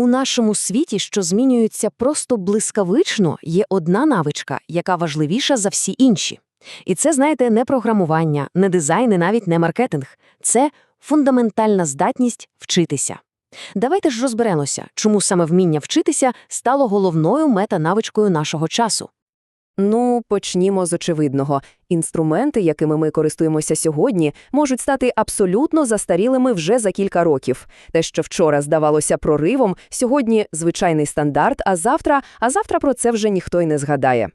У нашому світі, що змінюється просто блискавично, є одна навичка, яка важливіша за всі інші. І це, знаєте, не програмування, не дизайн і навіть не маркетинг. Це фундаментальна здатність вчитися. Давайте ж розберемося, чому саме вміння вчитися стало головною метанавичкою нашого часу. Ну, почнімо з очевидного. Інструменти, якими ми користуємося сьогодні, можуть стати абсолютно застарілими вже за кілька років. Те, що вчора здавалося проривом, сьогодні звичайний стандарт, а завтра, а завтра про це вже ніхто й не згадає.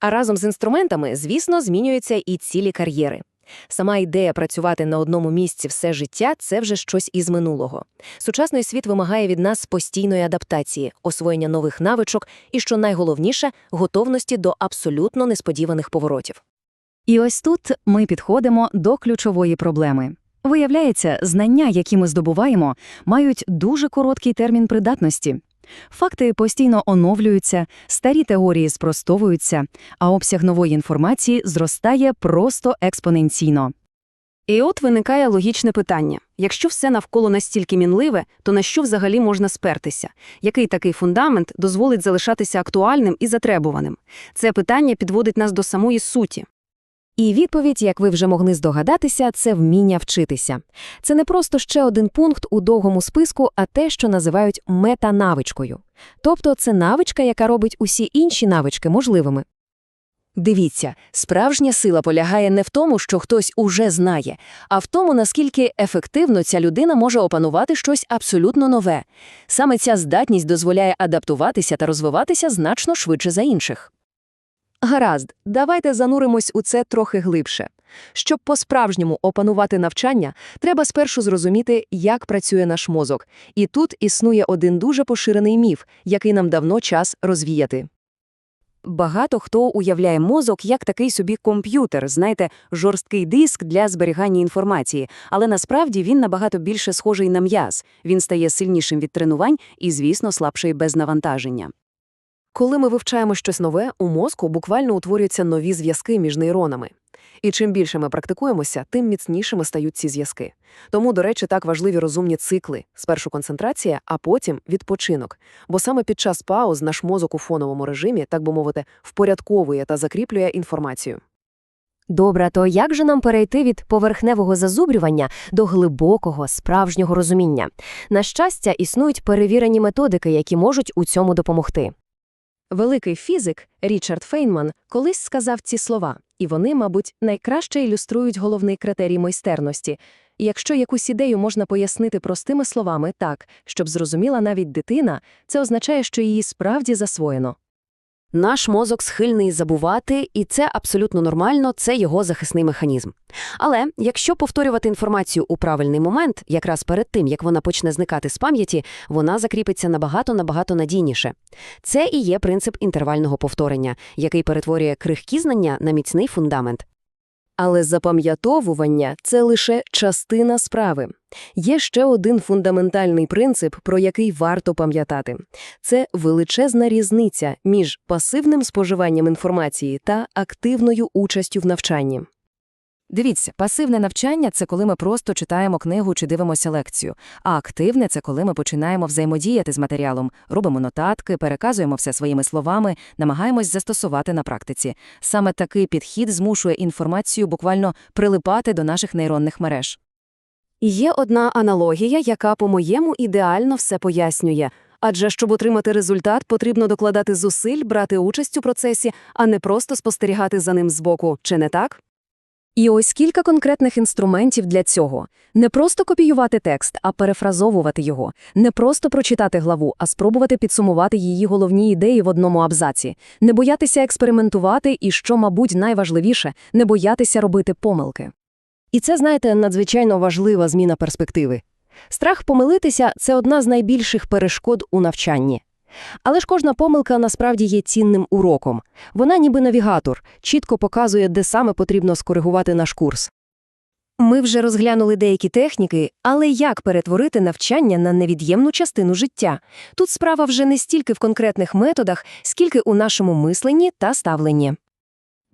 А разом з інструментами, звісно, змінюються і цілі кар'єри. Сама ідея працювати на одному місці все життя це вже щось із минулого. Сучасний світ вимагає від нас постійної адаптації, освоєння нових навичок і, що найголовніше, готовності до абсолютно несподіваних поворотів. І ось тут ми підходимо до ключової проблеми. Виявляється, знання, які ми здобуваємо, мають дуже короткий термін придатності. Факти постійно оновлюються, старі теорії спростовуються, а обсяг нової інформації зростає просто експоненційно. І от виникає логічне питання. Якщо все навколо настільки мінливе, то на що взагалі можна спертися? Який такий фундамент дозволить залишатися актуальним і затребуваним? Це питання підводить нас до самої суті. І відповідь, як ви вже могли здогадатися, це вміння вчитися. Це не просто ще один пункт у довгому списку, а те, що називають метанавичкою. Тобто це навичка, яка робить усі інші навички можливими. Дивіться, справжня сила полягає не в тому, що хтось уже знає, а в тому, наскільки ефективно ця людина може опанувати щось абсолютно нове. Саме ця здатність дозволяє адаптуватися та розвиватися значно швидше за інших. Гаразд, давайте зануримось у це трохи глибше. Щоб по-справжньому опанувати навчання, треба спершу зрозуміти, як працює наш мозок. І тут існує один дуже поширений міф, який нам давно час розвіяти. Багато хто уявляє мозок як такий собі комп'ютер, знаєте, жорсткий диск для зберігання інформації, але насправді він набагато більше схожий на м'яз. Він стає сильнішим від тренувань і, звісно, слабший без навантаження. Коли ми вивчаємо щось нове, у мозку буквально утворюються нові зв'язки між нейронами. І чим більше ми практикуємося, тим міцнішими стають ці зв'язки. Тому, до речі, так важливі розумні цикли: спершу концентрація, а потім відпочинок. Бо саме під час пауз наш мозок у фоновому режимі, так би мовити, впорядковує та закріплює інформацію. Добре, то як же нам перейти від поверхневого зазубрювання до глибокого, справжнього розуміння? На щастя, існують перевірені методики, які можуть у цьому допомогти. Великий фізик Річард Фейнман колись сказав ці слова, і вони, мабуть, найкраще ілюструють головний критерій майстерності. Якщо якусь ідею можна пояснити простими словами так, щоб зрозуміла навіть дитина, це означає, що її справді засвоєно. Наш мозок схильний забувати, і це абсолютно нормально, це його захисний механізм. Але якщо повторювати інформацію у правильний момент, якраз перед тим, як вона почне зникати з пам'яті, вона закріпиться набагато-набагато надійніше. Це і є принцип інтервального повторення, який перетворює крихкі знання на міцний фундамент. Але запам'ятовування – це лише частина справи. Є ще один фундаментальний принцип, про який варто пам'ятати. Це величезна різниця між пасивним споживанням інформації та активною участю в навчанні. Дивіться, пасивне навчання це коли ми просто читаємо книгу чи дивимося лекцію, а активне це коли ми починаємо взаємодіяти з матеріалом, робимо нотатки, переказуємо все своїми словами, намагаємось застосувати на практиці. Саме такий підхід змушує інформацію буквально прилипати до наших нейронних мереж. І Є одна аналогія, яка, по-моєму, ідеально все пояснює. Адже щоб отримати результат, потрібно докладати зусиль, брати участь у процесі, а не просто спостерігати за ним збоку, чи не так? І ось кілька конкретних інструментів для цього. Не просто копіювати текст, а перефразовувати його. Не просто прочитати главу, а спробувати підсумувати її головні ідеї в одному абзаці. Не боятися експериментувати і, що, мабуть, найважливіше, не боятися робити помилки. І це, знаєте, надзвичайно важлива зміна перспективи. Страх помилитися – це одна з найбільших перешкод у навчанні. Але ж кожна помилка насправді є цінним уроком. Вона ніби навігатор, чітко показує, де саме потрібно скоригувати наш курс. Ми вже розглянули деякі техніки, але як перетворити навчання на невід'ємну частину життя? Тут справа вже не стільки в конкретних методах, скільки у нашому мисленні та ставленні.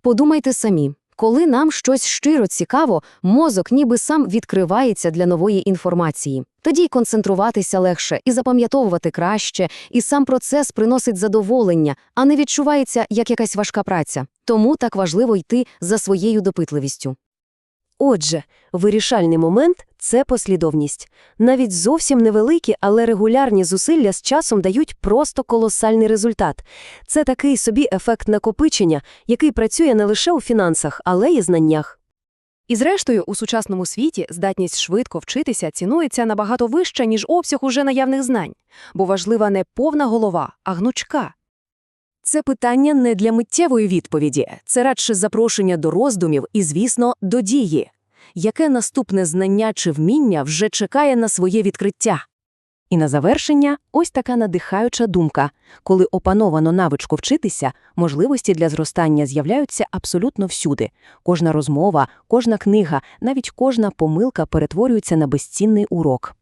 Подумайте самі, Коли нам щось щиро цікаво, мозок ніби сам відкривається для нової інформації. Тоді й концентруватися легше, і запам'ятовувати краще, і сам процес приносить задоволення, а не відчувається як якась важка праця. Тому так важливо йти за своєю допитливістю. Отже, вирішальний момент – це послідовність. Навіть зовсім невеликі, але регулярні зусилля з часом дають просто колосальний результат. Це такий собі ефект накопичення, який працює не лише у фінансах, але й знаннях. І зрештою, у сучасному світі здатність швидко вчитися цінується набагато вище, ніж обсяг уже наявних знань, бо важлива не повна голова, а гнучка. Це питання не для миттєвої відповіді, це радше запрошення до роздумів і, звісно, до дії. Яке наступне знання чи вміння вже чекає на своє відкриття? І на завершення ось така надихаюча думка. Коли опановано навичку вчитися, можливості для зростання з'являються абсолютно всюди. Кожна розмова, кожна книга, навіть кожна помилка перетворюється на безцінний урок.